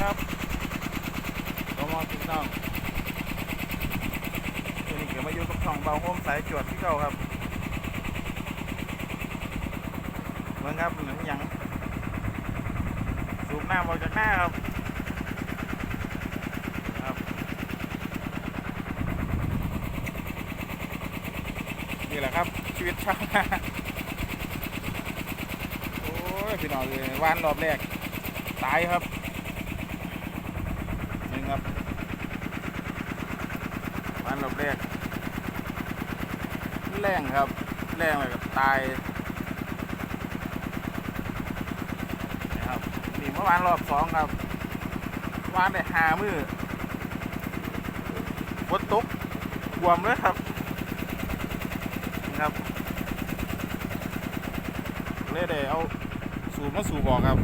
ครับกมอพี่น้องตัวนี้เกี่ยวมาอยู่กับช่องเบาโฮมสายจวดที่เก่าครับเมืองครับเหมือนยังสูบน้าออกจากหน้าครับครับนี่แหละครับชีวิตช่างโอ้ยพี่น้องเลยวานรอบแรกตายครับ วานรอบแรกแรงครับแรงเลยกับตายนะครับนี่เมื่อวานรอบสองครับวานได้หามือฝนตกบวมเลยครับนี่ครับเลยได้เอาสูบมาสูบบอกครับ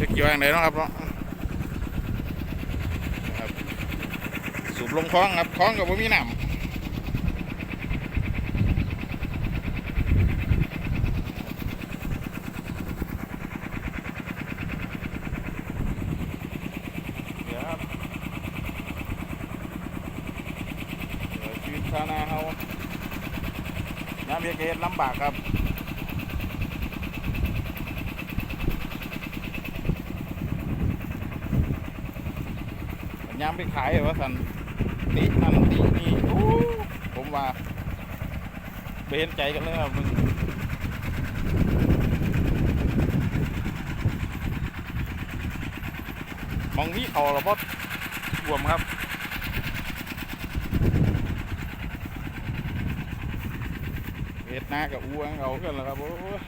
จะเกี่ยวอย่างไรเนาะครับเนาะครับสูบลงคล้องครับคล้องกับว่ามีน้ำเดี๋ยวครับเดี๋ยวชีวิตชาวนาเขาน้ำเบียเกตลำบากครับ ยามไปขายว่าสันตินั่นตินี่โอ้ผมว่าเห็นใจกันเลยครับมึงมองนี่เขาเราพอรวมครับเฮ็ดหน้ากับอ้วงเอากันแล้วครับโอ้ย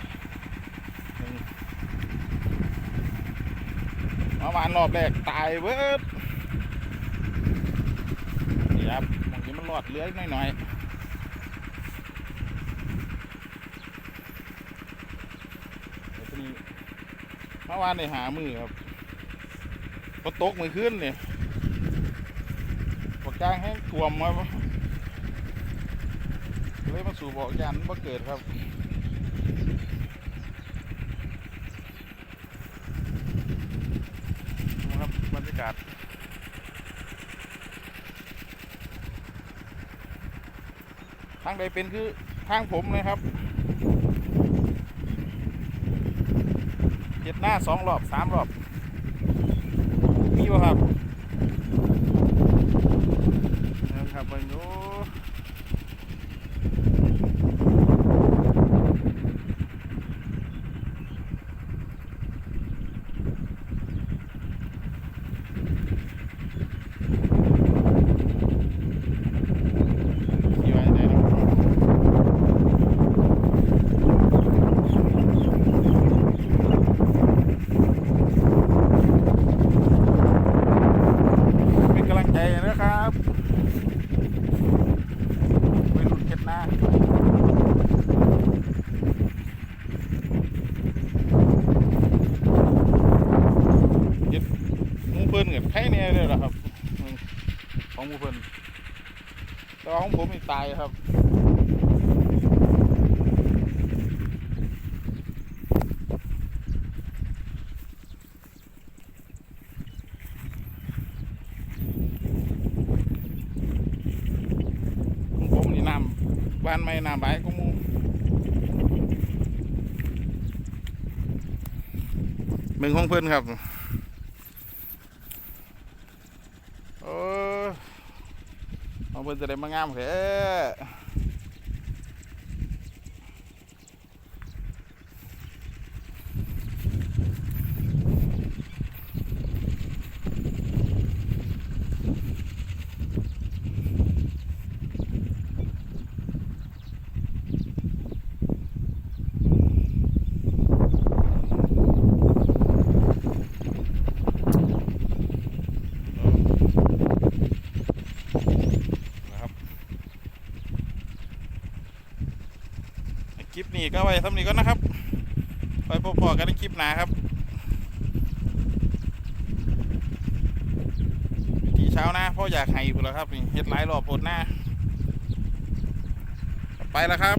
มื่อวานรอบแรกตายเบิด นี่ครับ บางทีมันรอดเลื้อยหน่อยๆแต่ทีนี้เมื่อวานได้หามือครับพอตกมือขึ้นเนี่ยปากกางแห้งท่วมครับเลยมาสู่บ่อยันบ่เกิดครับครับบรรยากาศางใดเป็นคือทางผมเลยครับเจ็ดหน้าสองรอบสามรอบ มีวะครับนะครับเบิ่งดูที่ไว้ไหนเนาะ เป็นกำลังใจนะครับไปรุ่นเก็ดหน้าเก็ดห มูเพิ่นกับไข่เนี่ยเลยเหรอครับอืมของหมูเพิ่นแต่ว่าของผมนี่ตายครับของผมนี่น้ำบ้านไม่น้ำไหลก็มูเมืองของเพื่อนครับโอ้ เอาเพื่อนจะได้มางามแค่นะครับ คลิปนี้ก็ไว้สำนี้ก็นะครับ ไปพบๆกันในคลิปหน้าครับทีเช้านะพ่ออยากให้อยู่แล้วครับนี่เฮ็ดหลายรอบโพดหน้าไปแล้วครับ